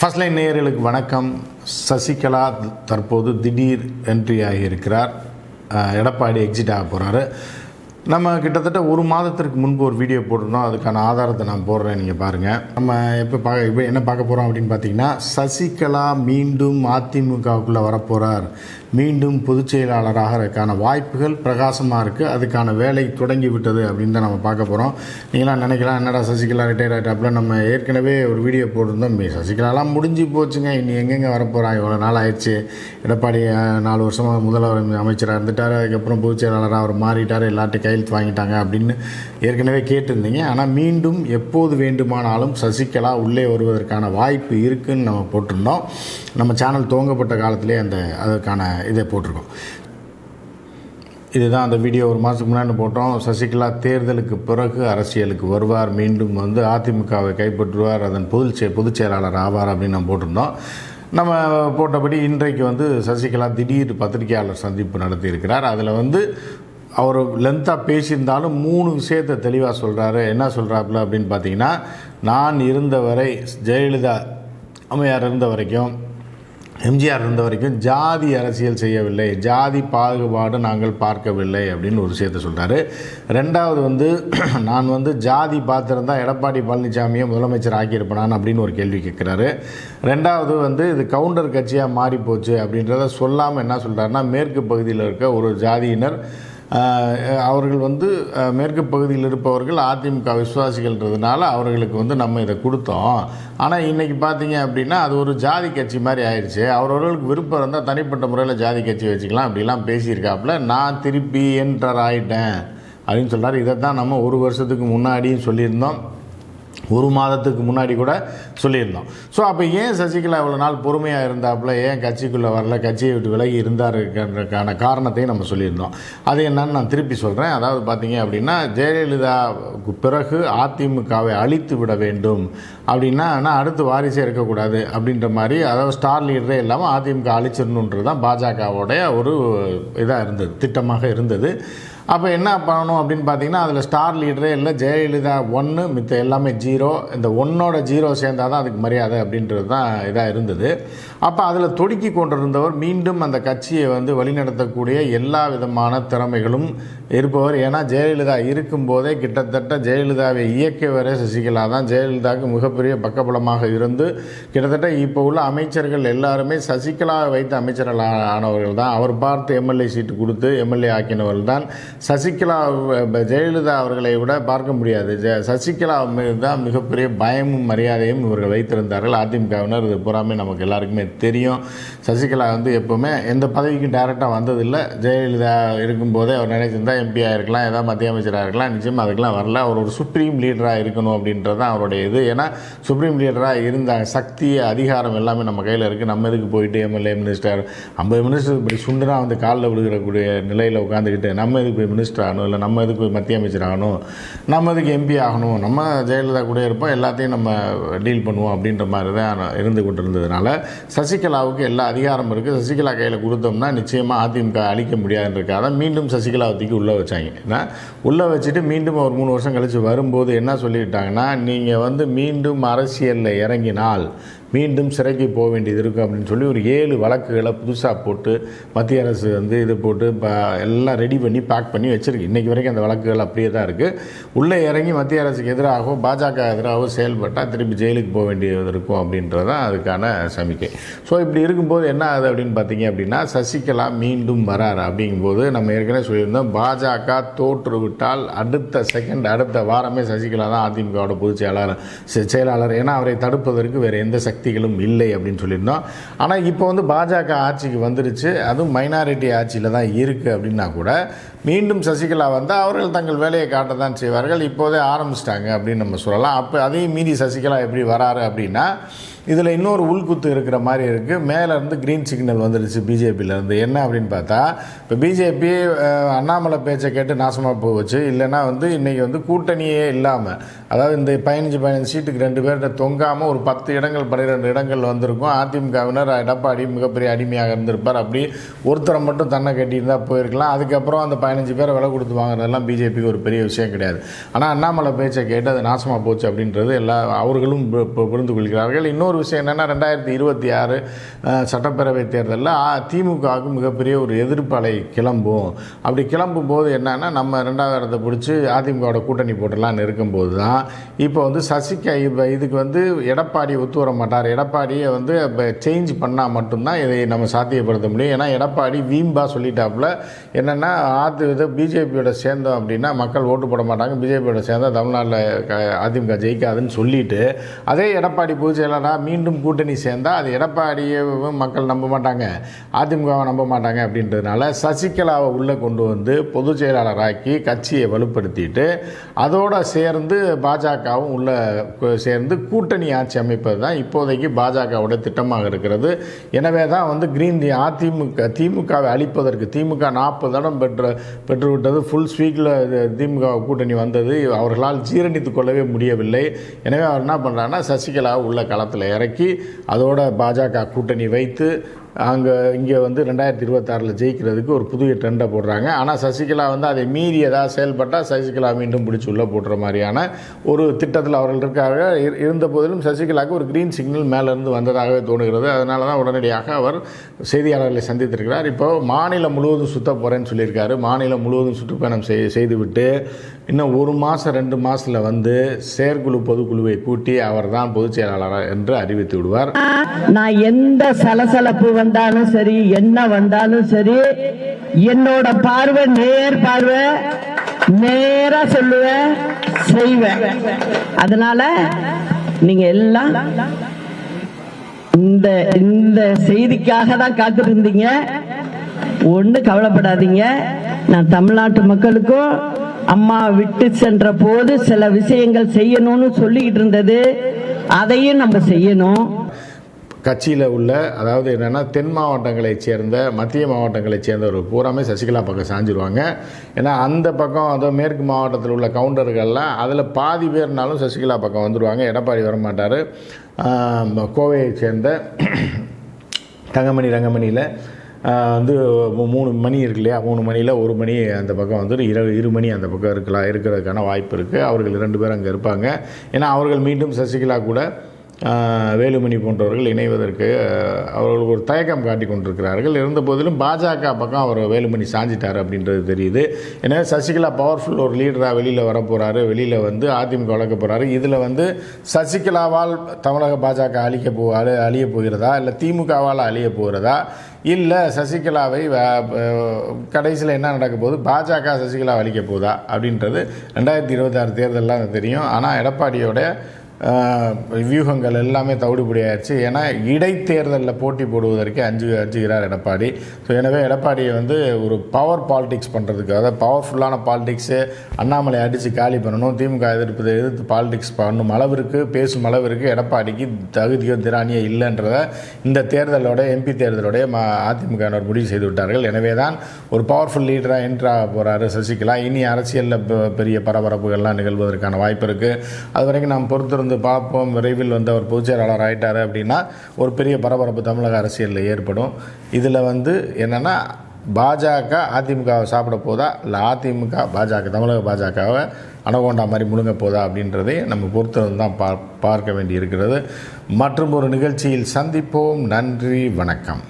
First line நேயர்களுக்கு வணக்கம். சசிகலா தற்போது திடீர் என்ட்ரி ஆகியிருக்கிறார். எடப்பாடி எக்ஸிட் ஆக போகிறாரு நம்ம கிட்டத்தட்ட ஒரு மாதத்திற்கு முன்பு ஒரு வீடியோ போட்டிருந்தோம். அதுக்கான ஆதாரத்தை நான் போடுறேன் நீங்கள் பாருங்கள் நம்ம எப்போ பார்க்க இப்போ என்ன பார்க்க போகிறோம் அப்படின்னு பார்த்தீங்கன்னா சசிகலா மீண்டும் அதிமுகவுக்குள்ளே வரப்போகிறார் மீண்டும் பொதுச் செயலாளராகிறதுக்கான வாய்ப்புகள் பிரகாசமாக இருக்குது அதுக்கான வேலை தொடங்கி விட்டது அப்படின்னு தான் நம்ம பார்க்க போகிறோம் நீங்களாம் நினைக்கலாம் என்னடா சசிகலா ரிட்டையர் ஆகிட்டாப்புல நம்ம ஏற்கனவே ஒரு வீடியோ போட்டிருந்தோம். சசிகலாலாம் முடிஞ்சு போச்சுங்க. இனி எங்கெங்கே வரப்போகிறா இவ்வளோ நாள் ஆயிடுச்சு. எடப்பாடி நாலு வருஷமாக முதல்வர் அமைச்சராக இருந்துட்டார். அதுக்கப்புறம் பொதுச் செயலாளராக அவர் மாறிட்டார். எல்லார்ட்டையும் கையெழுத்து வாங்கிட்டாங்க அப்படின்னு ஏற்கனவே கேட்டிருந்தீங்க. ஆனால் மீண்டும் எப்போது வேண்டுமானாலும் சசிகலா உள்ளே வருவதற்கான வாய்ப்பு இருக்குன்னு நம்ம போட்டிருந்தோம். நம்ம சேனல் துவங்கப்பட்ட காலத்திலே அந்த அதற்கான இதை போட்டிருக்கோம். இதுதான் அந்த வீடியோ ஒரு மாதத்துக்கு முன்னாடி போட்டோம். சசிகலா தேர்தலுக்கு பிறகு அரசியலுக்கு வருவார். மீண்டும் வந்து அதிமுகவை கைப்பற்றுவார். அதன் பொதுச் பொதுச் செயலாளர் ஆவார் அப்படின்னு நம்ம போட்டிருந்தோம். நம்ம போட்டபடி இன்றைக்கு வந்து சசிகலா திடீர் பத்திரிகையாளர் சந்திப்பு நடத்தியிருக்கிறார். அதில் வந்து அவர் லென்த்தாக பேசியிருந்தாலும் மூணு விஷயத்தை தெளிவாக சொல்கிறாரு என்ன சொல்கிறாப்புல அப்படின்னு பார்த்தீங்கன்னா நான் இருந்த வரை ஜெயலலிதா அம்மையார் இருந்த வரைக்கும் எம்ஜிஆர் இருந்த வரைக்கும் ஜாதி அரசியல் செய்யவில்லை. ஜாதி பாகுபாடு நாங்கள் பார்க்கவில்லை அப்படின்னு ஒரு விஷயத்தை சொல்கிறாரு ரெண்டாவது வந்து நான் வந்து ஜாதி பார்த்துருந்தா எடப்பாடி பழனிசாமியை முதலமைச்சர் ஆக்கியிருப்பேனான் அப்படின்னு ஒரு கேள்வி கேட்குறாரு. ரெண்டாவது வந்து இது கவுண்டர் கட்சியாக மாறிப்போச்சு அப்படின்றத சொல்லாமல் என்ன சொல்கிறாருன்னா மேற்கு பகுதியில் இருக்க ஒரு ஜாதியினர் அவர்கள் வந்து மேற்கு பகுதியில் இருப்பவர்கள் அதிமுக விசுவாசிகள்ன்றதுனால அவர்களுக்கு வந்து நம்ம இதை கொடுத்தோம். ஆனால் இன்றைக்கி பார்த்தீங்க அப்படின்னா அது ஒரு ஜாதி கட்சி மாதிரி ஆயிடுச்சு அவரவர்களுக்கு விருப்பம் இருந்தால் தனிப்பட்ட முறையில் ஜாதி கட்சி வச்சுக்கலாம் அப்படிலாம் பேசியிருக்காப்புல நான் திருப்பி என்டர் ஆயிட்டேன் அப்படின்னு சொல்கிறார் இதை தான் நம்ம ஒரு வருஷத்துக்கு முன்னாடியும் சொல்லியிருந்தோம். ஒரு மாதத்துக்கு முன்னாடி கூட சொல்லியிருந்தோம். ஸோ அப்போ ஏன் சசிகலா இவ்வளோ நாள் பொறுமையாக இருந்தாப்புல ஏன் கட்சிக்குள்ளே வரல கட்சியை விட்டு விலகி இருந்தாருக்கான காரணத்தையும் நம்ம சொல்லியிருந்தோம். அது என்னன்னு நான் திருப்பி சொல்கிறேன் அதாவது பார்த்தீங்க அப்படின்னா ஜெயலலிதாவுக்கு பிறகு அதிமுகவை அழித்து விட வேண்டும். அப்படின்னா ஆனால் அடுத்து வாரிசே இருக்கக்கூடாது அப்படின்ற மாதிரி அதாவது ஸ்டார் லீடரே இல்லாமல் அதிமுக அழிச்சிடணுன்றது தான் பாஜகவுடைய ஒரு இதாக இருந்தது திட்டமாக இருந்தது. அப்போ என்ன பண்ணணும் அப்படின்னு பார்த்தீங்கன்னா அதில் ஸ்டார் லீடரே இல்லை ஜெயலலிதா ஒன்று மித்த எல்லாமே ஜீரோ இந்த ஒன்னோட ஜீரோ சேர்ந்தால் தான் அதுக்கு மரியாதை அப்படின்றது தான் இதாக இருந்தது. அப்போ அதில் தொடுக்கி கொண்டிருந்தவர் மீண்டும் அந்த கட்சியை வந்து வழிநடத்தக்கூடிய எல்லா விதமான திறமைகளும் இருப்பவர். ஏன்னா ஜெயலலிதா இருக்கும்போதே கிட்டத்தட்ட ஜெயலலிதாவை இயக்கியவரே சசிகலா தான். ஜெயலலிதாவுக்கு மிகப்பெரிய பக்கபலமாக இருந்து கிட்டத்தட்ட இப்போ உள்ள அமைச்சர்கள் எல்லாருமே சசிகலாவை வைத்து அமைச்சர்கள் ஆனவர்கள் தான். அவர் பார்த்து எம்எல்ஏ சீட்டு கொடுத்து எம்எல்ஏ ஆக்கினவர்கள் தான். சசிகலா ஜெயலலிதா அவர்களை விட பார்க்க முடியாது. ஜெ- சசிகலா மீது தான் மிகப்பெரிய பயமும் மரியாதையும் இவர்கள் வைத்திருந்தார்கள். அதிமுகவினர் இது பூராமே நமக்கு எல்லாருக்குமே தெரியும். சசிகலா வந்து எப்போவுமே எந்த பதவிக்கும் டைரெக்டாக வந்ததில்லை. ஜெயலலிதா இருக்கும்போதே அவர் நினைச்சிருந்தா எம்பியாக இருக்கலாம் ஏதாவது மத்திய அமைச்சராக இருக்கலாம். நிச்சயமாக அதுக்கெல்லாம் வரல. அவர் ஒரு சுப்ரீம் லீடராக இருக்கணும் அப்படின்றது தான் அவருடைய இது. ஏன்னா சுப்ரீம் லீடராக இருந்த சக்தி அதிகாரம் எல்லாமே நம்ம கையில் இருக்குது நம்ம எதுக்கு போயிட்டு எம்எல்ஏ மினிஸ்டர் ஐம்பது மினிஸ்டர் இப்படி சுண்டுனா வந்து காலில் விழுகிறக்கூடிய நிலையில் உட்காந்துக்கிட்டு நம்ம எதுக்கு போய் மினிஸ்டர் ஆகணும் இல்லை நம்ம இதுக்கு போய் மத்திய அமைச்சர் ஆகணும் நம்ம இதுக்கு எம்பி ஆகணும் நம்ம ஜெயலலிதா கூட இருப்போம் எல்லாத்தையும் நம்ம டீல் பண்ணுவோம் அப்படின்ற மாதிரி தான் இருந்து கொண்டு இருந்ததுனால சசிகலாவுக்கு எல்லா அதிகாரம் இருக்குது சசிகலா கையில் கொடுத்தோம்னா நிச்சயமாக அதிமுக அழிக்க முடியாதுன்றக்காக மீண்டும் சசிகலா தூக்கி உள்ளே வச்சாங்க. ஏன்னா உள்ளே வச்சுட்டு மீண்டும் ஒரு மூணு வருஷம் கழித்து வரும்போது என்ன சொல்லிட்டாங்கன்னா நீங்கள் வந்து மீண்டும் அரசியலில் இறங்கினால் மீண்டும் சிறைக்கு போக வேண்டியது இருக்கும் அப்படின்னு சொல்லி ஒரு ஏழு வழக்குகளை புதுசாக போட்டு மத்திய அரசு வந்து இது போட்டு ப- எல்லாம் ரெடி பண்ணி பேக் பண்ணி வச்சுருக்கு. இன்றைக்கி வரைக்கும் அந்த வழக்குகள் அப்படியே தான் இருக்குது உள்ளே இறங்கி மத்திய அரசுக்கு எதிராகவோ பாஜக எதிராகவோ செயல்பட்டால் திருப்பி ஜெயிலுக்கு போக வேண்டியது இருக்கும் அப்படின்றது தான் அதுக்கான சமிக்கை. ஸோ இப்படி இருக்கும்போது என்ன ஆகுது அப்படின்னு பார்த்தீங்க அப்படின்னா சசிகலா மீண்டும் வராரு அப்படிங்கும்போது நம்ம ஏற்கனவே சொல்லியிருந்தோம் பாஜக தோற்றுவிட்டால் அடுத்த செகண்ட் அடுத்த வாரமே சசிகலா தான் அதிமுகவோட பொதுச் செயலாளர் செ- செயலாளர். ஏன்னா அவரை தடுப்பதற்கு வேறு எந்த சக்திகளும் இல்லை அப்படின்னு சொல்லியிருந்தோம். ஆனால் இப்போ வந்து பாஜக ஆட்சிக்கு வந்துருச்சு. அதுவும் மைனாரிட்டி ஆட்சியில் தான் இருக்குது அப்படின்னா கூட மீண்டும் சசிகலா வந்தால் அவர்கள் தங்கள் வேலையை காட்ட தான் செய்வார்கள். இப்போதே ஆரம்பிச்சிட்டாங்க அப்படின்னு நம்ம சொல்லலாம். அப்போ அதையும் மீறி சசிகலா எப்படி வராரு அப்படின்னா இதில் இன்னொரு உள்குத்து இருக்கிற மாதிரி இருக்குது மேலேருந்து க்ரீன் சிக்னல் வந்துடுச்சு பிஜேபியிலேருந்து என்ன அப்படின்னு பார்த்தா இப்போ பிஜேபி அண்ணாமலை பேச்சை கேட்டு நாசமாக போச்சு. இல்லைன்னா வந்து இன்றைக்கி வந்து கூட்டணியே இல்லாமல் அதாவது இந்த பதினஞ்சு பதினஞ்சு சீட்டுக்கு ரெண்டு பேர்கிட்ட தொங்காமல் ஒரு பத்து இடங்கள் பன்னிரெண்டு இடங்கள் வந்திருக்கும். அதிமுகவினர் எடப்பாடி மிகப்பெரிய அடிமையாக இருந்திருப்பார். அப்படி ஒருத்தரை மட்டும் தன்னை கட்டியிருந்தால் போயிருக்கலாம். அதுக்கப்புறம் அந்த பதினஞ்சு பேரை விலை கொடுத்து வாங்குறதெல்லாம் பிஜேபிக்கு ஒரு பெரிய விஷயம் கிடையாது. ஆனால் அண்ணாமலை பேச்சை கேட்டு அது நாசமாக போச்சு அப்படின்றது எல்லா அவர்களும் பு- புரிந்து கொள்கிறார்கள். இன்னொரு விஷயம் என்னென்னா ரெண்டாயிரத்தி இருபத்தி ஆறு சட்டப்பேரவை தேர்தலில் திமுகவுக்கு மிகப்பெரிய ஒரு எதிர்ப்பலை கிளம்பும். அப்படி கிளம்பும் போது என்னென்னா நம்ம ரெண்டாவது இடத்தை பிடிச்சி அதிமுகவோட கூட்டணி போட்டலான்னு இருக்கும்போது தான் இப்போ வந்து சசிகா இப்போ இதுக்கு வந்து எடப்பாடி ஒத்து வர மாட்டார் எடப்பாடியை வந்து சேஞ்ச் பண்ணால் மட்டும்தான் இதை நம்ம சாத்தியப்படுத்த முடியும். ஏன்னா எடப்பாடி வீம்பா சொல்லிட்டாப்புல என்னென்னா ஆத்து இது பிஜேபியோட சேர்ந்தோம் அப்படின்னா மக்கள் ஓட்டு போட மாட்டாங்க. பிஜேபியோட சேர்ந்தால் தமிழ்நாட்டில் க- அதிமுக ஜெயிக்காதுன்னு சொல்லிட்டு அதே எடப்பாடி பொதுச் செயலாளராக மீண்டும் கூட்டணி சேர்ந்தால் அது எடப்பாடியை மக்கள் நம்ப மாட்டாங்க அதிமுகவை நம்ப மாட்டாங்க அப்படின்றதுனால சசிகலாவை உள்ளே கொண்டு வந்து பொதுச் செயலாளராக்கி கட்சியை வலுப்படுத்திட்டு அதோட சேர்ந்து பாஜகவும் உள்ள சேர்ந்து கூட்டணி ஆட்சி அமைப்பது தான் இப்போது இப்போதைக்கு பாஜகவோட திட்டமாக இருக்கிறது. எனவே தான் வந்து கிரீன் தி அதிமுக திமுகவை அழிப்பதற்கு திமுக நாற்பது இடம் பெற்று பெற்றுவிட்டது. ஃபுல் ஸ்வீக்கில் திமுக கூட்டணி வந்தது. அவர்களால் ஜீரணித்துக் கொள்ளவே முடியவில்லை. எனவே அவர் என்ன பண்ணுறாங்கன்னா சசிகலாவை உள்ள களத்தில் இறக்கி அதோட பாஜக கூட்டணி வைத்து அங்கே இங்கே வந்து ரெண்டாயிரத்தி இருபத்தாறில் ஜெயிக்கிறதுக்கு ஒரு புதிய ட்ரெண்டை போடுறாங்க. ஆனால் சசிகலா வந்து அதை மீறி ஏதாவது செயல்பட்டால் சசிகலா மீண்டும் பிடிச்சி உள்ளே போடுற மாதிரியான ஒரு திட்டத்தில் அவர்கள் இருக்காங்க. இரு- இருந்த போதிலும் சசிகலாவுக்கு ஒரு க்ரீன் சிக்னல் மேலேருந்து வந்ததாகவே தோணுகிறது. அதனால தான் உடனடியாக அவர் செய்தியாளர்களை சந்தித்திருக்கிறார். இப்போ மாநிலம் முழுவதும் சுத்த போகிறேன்னு சொல்லியிருக்காரு. மாநிலம் முழுவதும் சுற்றுப்பயணம் செய் செய்துவிட்டு இன்னும் ஒரு மாதம் ரெண்டு மாதத்தில் வந்து செயற்குழு பொதுக்குழுவை கூட்டி அவர் தான் பொதுச் செயலாளர் என்று அறிவித்து விடுவார். நான் எந்த சலசலப்பு வந்தாலும் சரி என்ன வந்தாலும் சரி என்னோட பார்வை நேர் பார்வை நேரா சொல்லுவேன் செய்வேன். அதனால நீங்க எல்லாம் இந்த இந்த செய்திக்காக தான் காத்திருந்தீங்க ஒன்றும் கவலைப்படாதீங்க. நான் தமிழ்நாட்டு மக்களுக்கும் அம்மா விட்டு சென்ற போது சில விஷயங்கள் செய்யணும்னு சொல்லிக்கிட்டு இருந்தது. அதையும் நம்ம செய்யணும். கட்சியில் உள்ள அதாவது என்னென்னா தென் மாவட்டங்களைச் சேர்ந்த மத்திய மாவட்டங்களைச் சேர்ந்தவர் பூராமே சசிகலா பக்கம் சாஞ்சிருவாங்க. ஏன்னா அந்த பக்கம் அதோ மேற்கு மாவட்டத்தில் உள்ள கவுண்டர்கள்லாம் அதில் பாதி பேர்னாலும் சசிகலா பக்கம் வந்துடுவாங்க எடப்பாடி வரமாட்டார். கோவையைச் சேர்ந்த தங்கமணி ரங்கமணியில் வந்து மூணு மணி இருக்கு இல்லையா? மூணு மணியில் ஒரு மணி அந்த பக்கம் வந்து இரு இரு மணி அந்த பக்கம் இருக்கலாம் இருக்கிறதுக்கான வாய்ப்பு இருக்குது அவர்கள் ரெண்டு பேரும் அங்கே இருப்பாங்க. ஏன்னா அவர்கள் மீண்டும் சசிகலா கூட வேலுமணி போன்றவர்கள் இணைவதற்கு அவர்கள் ஒரு தயக்கம் காட்டி கொண்டிருக்கிறார்கள். இருந்த போதிலும் பாஜக பக்கம் அவர் வேலுமணி சாஞ்சிட்டார் அப்படின்றது தெரியுது. ஏன்னா சசிகலா பவர்ஃபுல் ஒரு லீடராக வெளியில் வரப்போகிறாரு வெளியில் வந்து அதிமுக வளர்க்க போகிறாரு இதில் வந்து சசிகலாவால் தமிழக பாஜக அழிக்க போ அழி அழிய போகிறதா? இல்லை திமுகவால் அழிய போகிறதா? இல்லை சசிகலாவை கடைசியில் என்ன நடக்க போகுது? பாஜக சசிகலா அழிக்க போகுதா அப்படின்றது ரெண்டாயிரத்தி இருபத்தாறு தேர்தலில் தெரியும். ஆனால் எடப்பாடியோட வியூகங்கள் எல்லாமே தவிடுபடியாயிருச்சு. ஏன்னா இடைத்தேர்தலில் போட்டி போடுவதற்கு அஞ்சு அஞ்சுகிறார் எடப்பாடி. ஸோ எனவே எடப்பாடியை வந்து ஒரு பவர் பாலிடிக்ஸ் பண்ணுறதுக்கு அதாவது பவர்ஃபுல்லான பாலிடிக்ஸு அண்ணாமலை அடித்து காலி பண்ணணும் திமுக எதிர்ப்பு எதிர்த்து பாலிடிக்ஸ் பண்ணும் அளவிற்கு பேசும் அளவிற்கு எடப்பாடிக்கு தகுதியோ திராணியோ இல்லைன்றத இந்த தேர்தலோட எம்பி தேர்தலோடைய ம அதிமுகவினர் முடிவு செய்து விட்டார்கள். எனவே தான் ஒரு பவர்ஃபுல் லீடராக என்ட்ரா போகிறாரு சசிகலா. இனி அரசியலில் பெரிய பரபரப்புகள்லாம் நிகழ்வதற்கான வாய்ப்பு இருக்குது அது வரைக்கும் நாம் பொறுத்திருந்த பார்ப்போம் விரைவில் வந்து அவர் பொதுச்செயலாளர் ஆகிட்டார் அப்படின்னா ஒரு பெரிய பரபரப்பு தமிழக அரசியலில் ஏற்படும். இதில் வந்து என்னென்னா பாஜக அதிமுகவை சாப்பிட போதா? இல்லை அதிமுக பாஜக தமிழக பாஜகவை அனகோண்டா மாதிரி முழுங்க போதா அப்படின்றதை நம்ம பொறுத்தவரை தான் பா பார்க்க வேண்டி இருக்கிறது மற்றும் ஒரு நிகழ்ச்சியில் சந்திப்போம். நன்றி வணக்கம்.